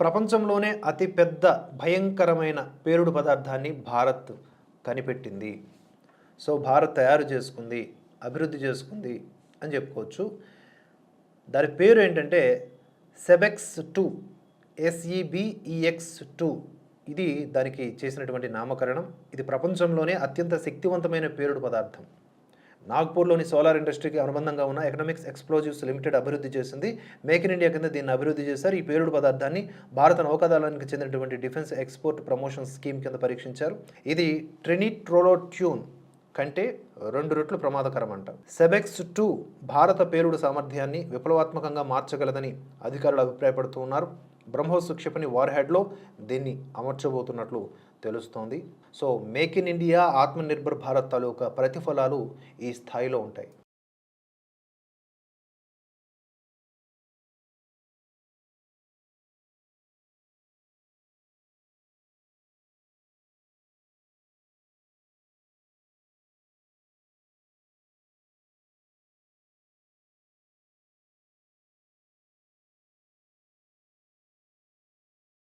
ప్రపంచంలోనే అతిపెద్ద భయంకరమైన పేరుడు పదార్థాన్ని భారత్ కనిపెట్టింది. సో భారత్ తయారు చేసుకుంది అభివృద్ధి చేసుకుంది అని చెప్పుకోవచ్చు. దాని పేరు ఏంటంటే సెబెక్స్ టూ ఎస్ఈబిఈఎక్స్ టూ ఇది దానికి చేసినటువంటి నామకరణం. ఇది ప్రపంచంలోనే అత్యంత శక్తివంతమైన పేరుడు పదార్థం. నాగ్పూర్లోని సోలార్ ఇండస్ట్రీకి అనుబంధంగా ఉన్న ఎకనామిక్స్ ఎక్స్ప్లోజివ్స్ లిమిటెడ్ అభివృద్ధి చేసింది. మేక్ ఇన్ ఇండియా కింద దీన్ని అభివృద్ధి చేశారు. ఈ పేలుడు పదార్థాన్ని భారత నౌకాదళానికి చెందినటువంటి డిఫెన్స్ ఎక్స్పోర్ట్ ప్రమోషన్ స్కీమ్ కింద పరీక్షించారు. ఇది ట్రినిట్రోలోట్యూన్ కంటే రెండు రెట్లు ప్రమాదకరం అంట సెబెక్స్ టూ భారత పేలుడు సామర్థ్యాన్ని విప్లవాత్మకంగా మార్చగలదని అధికారులు అభిప్రాయపడుతూ ఉన్నారు. బ్రహ్మోస్ క్షిపణి వార్ హెడ్లో దీన్ని అమర్చబోతున్నట్లు తెలుస్తోంది. So make in India Atmanirbhar Bharat తాలూకా ప్రతిఫలాలు ఈ స్థాయిలో ఉంటాయి.